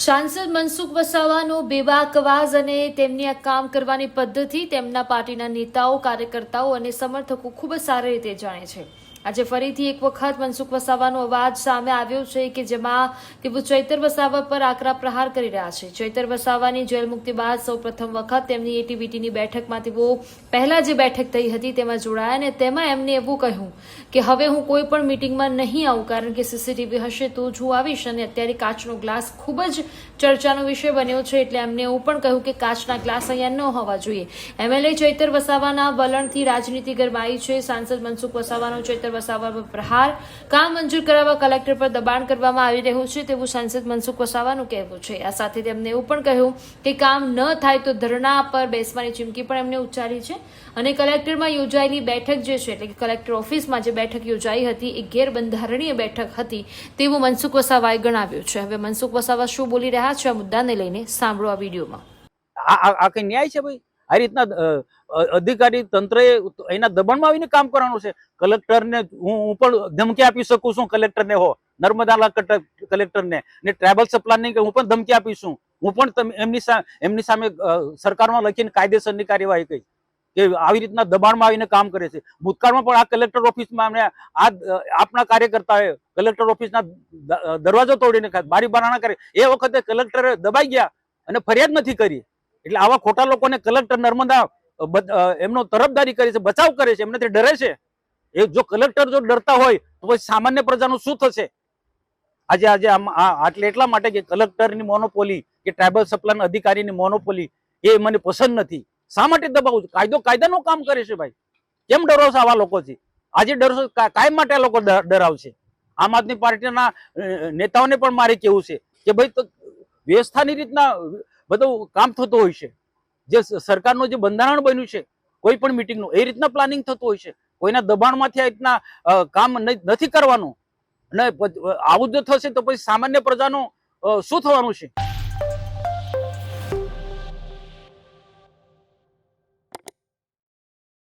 સાંસદ મનસુખ વસાવાનો બેબાક અવાજ અને તેમની આ કામ કરવાની પદ્ધતિ તેમના પાર્ટીના નેતાઓ, કાર્યકર્તાઓ અને સમર્થકો ખૂબ જ સારી રીતે જાણે છે. આજે ફરીથી એક વખત મનસુખ વસાવાનો અવાજ સામે આવ્યો છે કે જેમાં તેઓ ચૈતર વસાવા પર આકરા પ્રહાર કરી રહ્યા છે. ચૈતર વસાવાની જેલ મુક્તિ બાદ સૌ પ્રથમ વખત તેમની એટીવીટીની બેઠકમાં તેઓ પહેલા જે બેઠક થઈ હતી તેમાં જોડાયા અને તેમાં એમને એવું કહ્યું કે હવે હું કોઈ પણ મિટિંગમાં નહીં આવું કારણ કે સીસીટીવી હશે તો જ હું આવીશ અને અત્યારે કાચનો ગ્લાસ ખૂબ જ ચર્ચાનો વિષય બન્યો છે એટલે એમને એવું પણ કહ્યું કે કાચના ગ્લાસ અહીંયા ન હોવા જોઈએ. એમએલએ ચૈતર વસાવાના વલણથી રાજનીતિ ગરમાઈ છે. સાંસદ મનસુખ વસાવાનો ચૈતર વસાવા પર પ્રહાર. કામ મંજૂર કરાવવા કલેક્ટર પર દબાણ કરવામાં આવી રહ્યું છે તેવું સાંસદ મનસુખ વસાવાનું કહેવું છે. આ સાથે તેમણે એવું પણ કહ્યું કે કામ ન થાય તો ધરણા પર બેસવાની ચીમકી પણ એમને ઉચ્ચારી છે. અને કલેક્ટરમાં યોજાયેલી બેઠક જે છે, એટલે કે કલેક્ટર ઓફિસમાં જે બેઠક યોજાઈ હતી, એ ગેરબંધારણીય બેઠક હતી તેવું મનસુખ વસાવાએ ગણાવ્યું છે. હવે મનસુખ વસાવા શું બોલી રહ્યા છે, આ મુદ્દાને લઈને સાંભળો આ વિડીયોમાં. આ કઈ ન્યાય છે ભાઈ? આ રીતના અધિકારી તંત્રએ એના દબાણમાં આવીને કામ કરવાનું છે. કલેક્ટરને હું હું પણ ધમકી આપી શકું છું કલેક્ટરને, હો. નર્મદા કલેક્ટરને. ને ટ્રાઇબલ પ્લાનિંગ હું પણ ધમકી આપીશું હું પણ એમની એમની સામે સરકારમાં લખીને કાયદેસરની કાર્યવાહી કરી કે આવી રીતના દબાણમાં આવીને કામ કરે છે. ભૂતકાળમાં પણ આ કલેક્ટર ઓફિસમાં અમને આ આપના કાર્યકર્તાએ કલેક્ટર ઓફિસના દરવાજો તોડીને બારી બારણા કરે. એ વખતે કલેક્ટરે દબાઈ ગયા અને ફરિયાદ નથી કરી. એટલે આવા ખોટા લોકોને કલેક્ટર નર્મદા એમનો તરફદારી કરે છે, બચાવ કરે છે, એમનેથી ડરે છે. એ જો કલેક્ટર જો ડરતા હોય, તો પછી સામાન્ય પ્રજાનું શું થશે? આજે આજે આમ આટલે એટલા માટે કે કલેક્ટરની મોનોપોલી કે ટ્રાઇબલ સપ્લાયના અધિકારીની મોનોપોલી એ મને પસંદ નથી. શા માટે દબાવું છું? કાયદો, કાયદાનું કામ કરે છે ભાઈ. કેમ ડરો છો આવા લોકોથી આજે ડરશો કાયમ માટે આ લોકો ડરાવશે? આમ આદમી પાર્ટીના નેતાઓને પણ મારે કેવું છે કે ભાઈ, તો વ્યવસ્થાની રીતના બધું કામ થતું હોય છે. જે સરકારનું જે બંધારણ બન્યું છે, કોઈ પણ મિટિંગનું એ રીતના પ્લાનિંગ થતું હોય છે. કોઈના દબાણમાંથી આ રીતના કામ નથી કરવાનું. અને આવું જો થશે તો પછી સામાન્ય પ્રજાનું શું થવાનું છે?